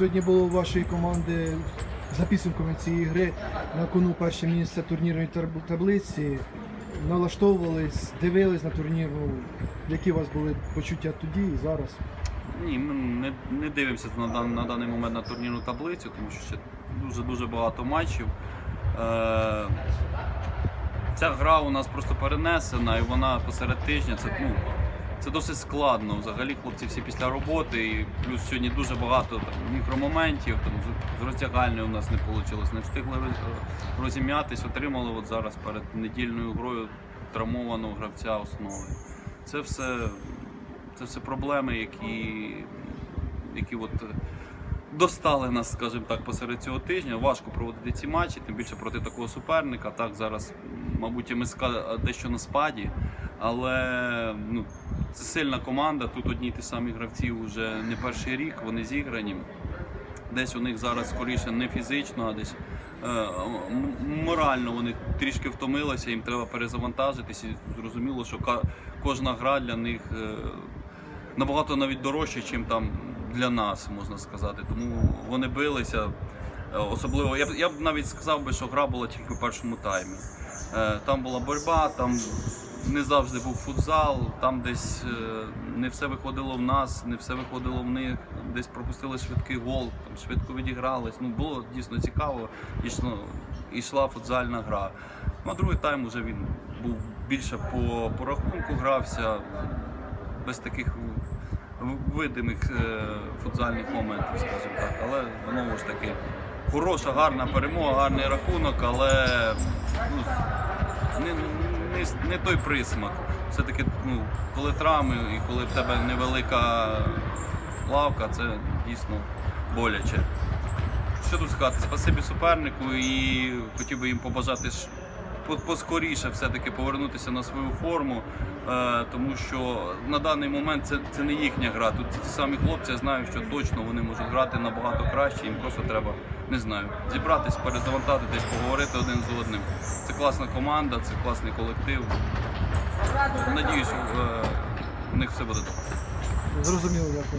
Сьогодні було у вашої команди за підсумками цієї гри на кону перше місце турнірної таблиці. Налаштовувались, дивились на турнір. Ну, які у вас були почуття тоді і зараз? Ні, ми не, не дивимося на, дан- на даний момент на турнірну таблицю, тому що ще дуже-дуже багато матчів. Е, ця гра у нас просто перенесена і вона посеред тижня. Це, ну, це досить складно. Взагалі хлопці всі після роботи, і плюс сьогодні дуже багато там, мікромоментів. Там, з- роздягальною у нас не вийшло, не встигли розім'ятись, отримали от зараз перед недільною грою травмованого гравця основи. Це все це все проблеми, які, які от достали нас, скажімо так, посеред цього тижня. Важко проводити ці матчі, тим більше проти такого суперника. Так, зараз, мабуть, МСК дещо на спаді, але ну, це сильна команда. Тут одні ті самі гравці вже не перший рік, вони зіграні. Десь у них зараз скоріше не фізично, а десь е, морально вони трішки втомилися, їм треба перезавантажитись. І зрозуміло, що кожна гра для них е, набагато навіть дорожче, ніж там для нас, можна сказати. Тому вони билися. Е, Особливо, я б, я б навіть сказав би, що гра була тільки в першому таймі. Е, Там була боротьба, там не завжди був футзал, там десь е, не все виходило в нас, не все виходило в них, десь пропустили швидкий гол, там швидко відігрались. Ну, було дійсно цікаво, йшло, йшла футзальна гра. Ну, а другий тайм вже він був більше по, по рахунку грався, без таких видимих е, футзальних моментів, скажімо так. Але знову ж таки, хороша, гарна перемога, гарний рахунок, але ну, не, не, не той присмак. Все-таки, ну, коли травми і коли в тебе невелика лавка, це дійсно боляче. Що тут сказати? Спасибі супернику і хотів би їм побажати поскоріше все-таки повернутися на свою форму, е, тому що на даний момент це, це не їхня гра. Тут ті самі хлопці я знаю, що точно вони можуть грати набагато краще, їм просто треба, не знаю, зібратись, перезавантажитись, поговорити один з одним. Це класна команда, це класний колектив. Надіюсь, е, у них все буде добре. Зрозуміло, дякую.